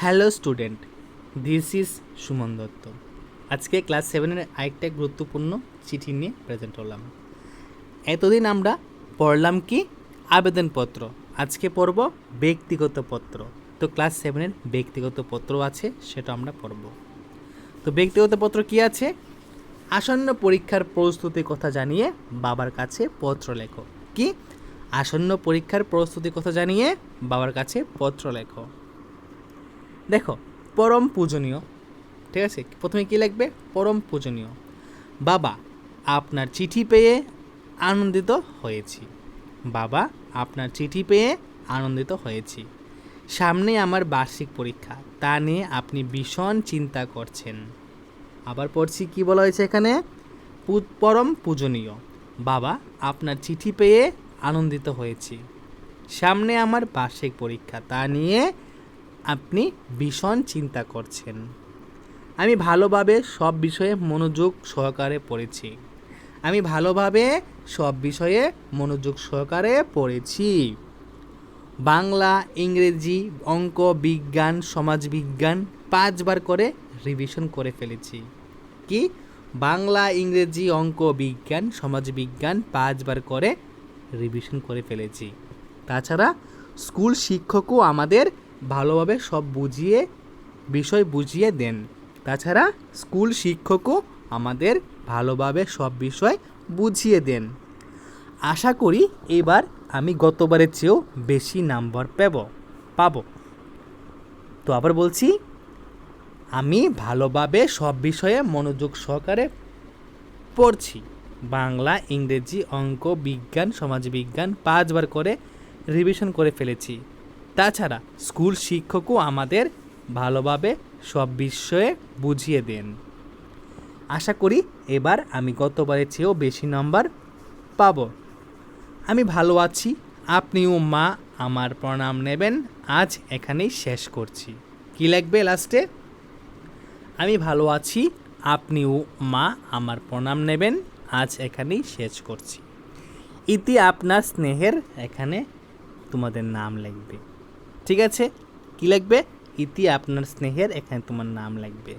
Hello student, this is Suman Dutta. আজকে class সেভেনের আরেকটা গুরুত্বপূর্ণ চিঠি নিয়ে প্রেজেন্ট হলাম। এতদিন আমরা পড়লাম কি? আবেদনপত্র। আজকে পড়ব ব্যক্তিগত পত্র। তো ক্লাস সেভেনের ব্যক্তিগত পত্র আছে, সেটা আমরা পড়ব। তো ব্যক্তিগত পত্র কি আছে? আসন্ন পরীক্ষার প্রস্তুতির কথা জানিয়ে বাবার কাছে পত্র লেখো। কি? আসন্ন পরীক্ষার প্রস্তুতির কথা জানিয়ে বাবার কাছে পত্র লেখো। দেখো, পরম পূজনীয়, ঠিক আছে? প্রথমে কি লাগবে পরম পূজনীয়। বাবা, আপনার চিঠি পেয়ে আনন্দিত হয়েছি। বাবা, আপনার চিঠি পেয়ে আনন্দিত হয়েছি। সামনে আমার বার্ষিক পরীক্ষা, তা নিয়ে আপনি ভীষণ চিন্তা করছেন। আবার পড়ছি কি বলা হয়েছে এখানে? পরম পূজনীয়। বাবা, আপনার চিঠি পেয়ে আনন্দিত হয়েছি। সামনে আমার বার্ষিক পরীক্ষা, তা নিয়ে আপনি ভীষণ চিন্তা করছেন। আমি ভালোভাবে সব বিষয়ে মনোযোগ সহকারে পড়েছি। আমি ভালোভাবে সব বিষয়ে মনোযোগ সহকারে পড়েছি। বাংলা, ইংরেজি, অঙ্ক, বিজ্ঞান, সমাজবিজ্ঞান পাঁচবার করে রিভিশন করে ফেলেছি। কি? বাংলা, ইংরেজি, অঙ্ক, বিজ্ঞান, সমাজবিজ্ঞান পাঁচবার করে রিভিশন করে ফেলেছি। তাছাড়া স্কুল শিক্ষকও আমাদের ভালোভাবে সব বুঝিয়ে, বিষয় বুঝিয়ে দেন। তাছাড়া স্কুল শিক্ষকও আমাদের ভালোভাবে সব বিষয় বুঝিয়ে দেন। আশা করি এবার আমি গতবারের চেয়েও বেশি নাম্বার পেব, পাবো। তো আবার বলছি, আমি ভালোভাবে সব বিষয়ে মনোযোগ সহকারে পড়ছি। বাংলা, ইংরেজি, অঙ্ক, বিজ্ঞান, সমাজবিজ্ঞান পাঁচবার করে রিভিশন করে ফেলেছি। তাছাড়া স্কুল শিক্ষকও আমাদের ভালোভাবে সব বিষয়ে বুঝিয়ে দেন। আশা করি এবার আমি গতবারের চেয়েও বেশি নম্বর পাবো। আমি ভালো আছি, আপনিও মা, আমার প্রণাম নেবেন, আজ এখানেই শেষ করছি। কি লাগবে লাস্টে? আমি ভালো আছি, আপনিও মা, আমার প্রণাম নেবেন, আজ এখানেই শেষ করছি। ইতি আপনার স্নেহের এখানে তোমাদের নাম লিখবে ঠিক আছে? কি লিখবে ইতি আপনার স্নেহের, এখানে তোমার নাম লিখবে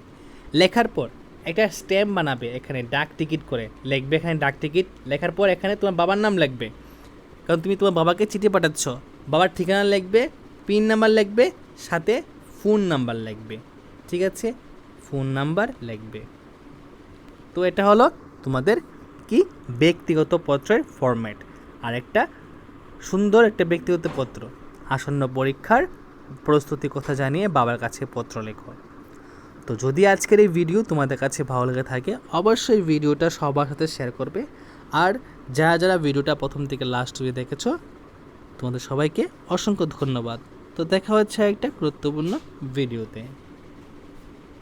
লেখার পর, একটা স্ট্যাম্প বানাবে এখানে, ডাক টিকিট করে। লিখবে এখানে ডাক টিকিট। লেখার পর এখানে তোমার বাবার নাম লিখবে কারণ তুমি তোমার বাবাকে চিঠি পাঠাচ্ছ। বাবার ঠিকানা লিখবে পিন নাম্বার লিখবে সাথে ফোন নাম্বার লিখবে ঠিক আছে? ফোন নাম্বার লিখবে তো এটা হলো তোমাদের কি? ব্যক্তিগত পত্রের ফরম্যাট আর একটা সুন্দর একটা ব্যক্তিগত পত্র। আসন্ন পরীক্ষার প্রস্তুতি কথা জানিয়ে বাবার কাছে পত্র লেখো। তো যদি আজকের এই ভিডিও তোমাদের কাছে ভালো লেগে থাকে, অবশ্যই ভিডিওটা সবার সাথে শেয়ার করবে। আর যারা যারা ভিডিওটা প্রথম থেকে লাস্ট অবধি দেখেছ, তোমাদের সবাইকে অসংখ্য ধন্যবাদ। তো দেখা হচ্ছে একটা গুরুত্বপূর্ণ ভিডিওতে